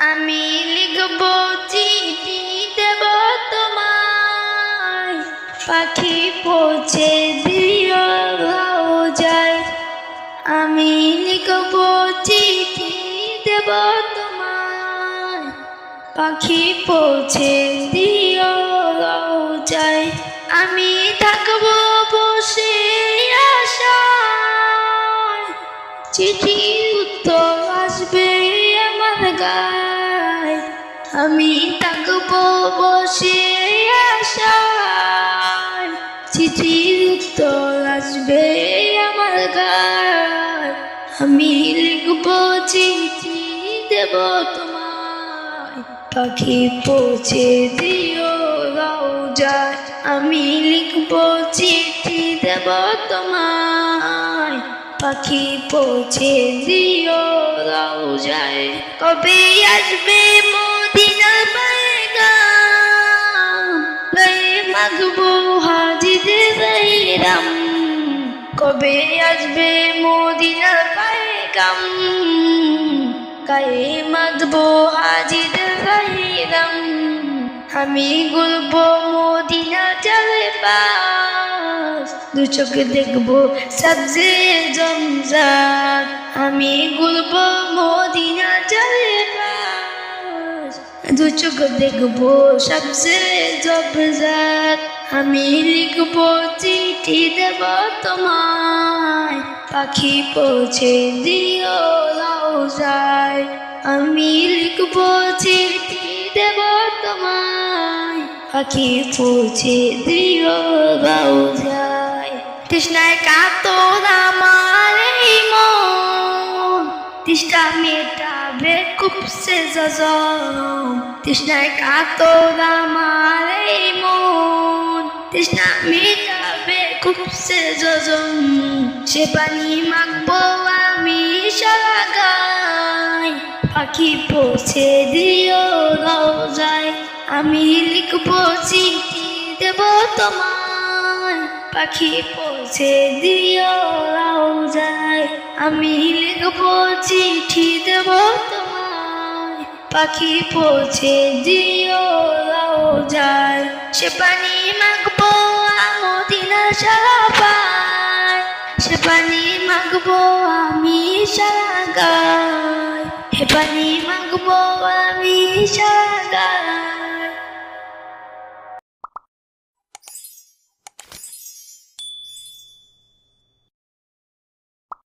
আমি লিখব চিঠি দেব তোমায়। পাখি পৌঁছে দিও যায় আমি লিখব চিঠি দেব তোমায়। পাখি পৌঁছে দিও যায় আমি থাকব বসে আশায়। চিঠি বসে আশায় চিঠির উত্তর আসবে আমার গায়। আমি লিখব চিঠি, দেব তোমায়। পাখি পৌঁছে দিও যায় আমি লিখব চিঠি, দেব তোমায়। পাখি পৌঁছে দিও যায় কবে আসবে গায়ে মাগবো হাজির রাম কবে আসবে মদিনার বাইগাম গায়ে মাগবো হাজির রাম আমি গুলব মদিনা চলে পাস দু চোখে দেখব সবজে জমজাত আমি গুলব দু চোখ দেখব সবজে জবজাত আমি লিখব চিঠি দেব তোমায়। পাখি পৌঁছে দিও লাও যায়। আমি লিখব চিঠি দেব তোমায়। পাখি পৌঁছে দিও গাও যায়। তৃষ্ণায় কাতর আমার এই মন। তৃষ্ণা মেটাবে কুপসে যজন তৃষ্ণায় কাতর আমার মন। তৃষ্ণা মেটাবে কুপসে যজন। সে পানি মাখবো আমি সারা গায়। পাখি পৌঁছে দিও যায় আমি লিখব চিঠি দেব তোমায়। পাখি পৌঁছে দিও যায় আমি লিখব চিঠি দেব পাখি পৌঁছে দিও, লাও যায়। সে পানি মাগবো আমদিনা দিন পায় সে পানি মাগবো আমি সারা হে পানি মাগবো আমি সারা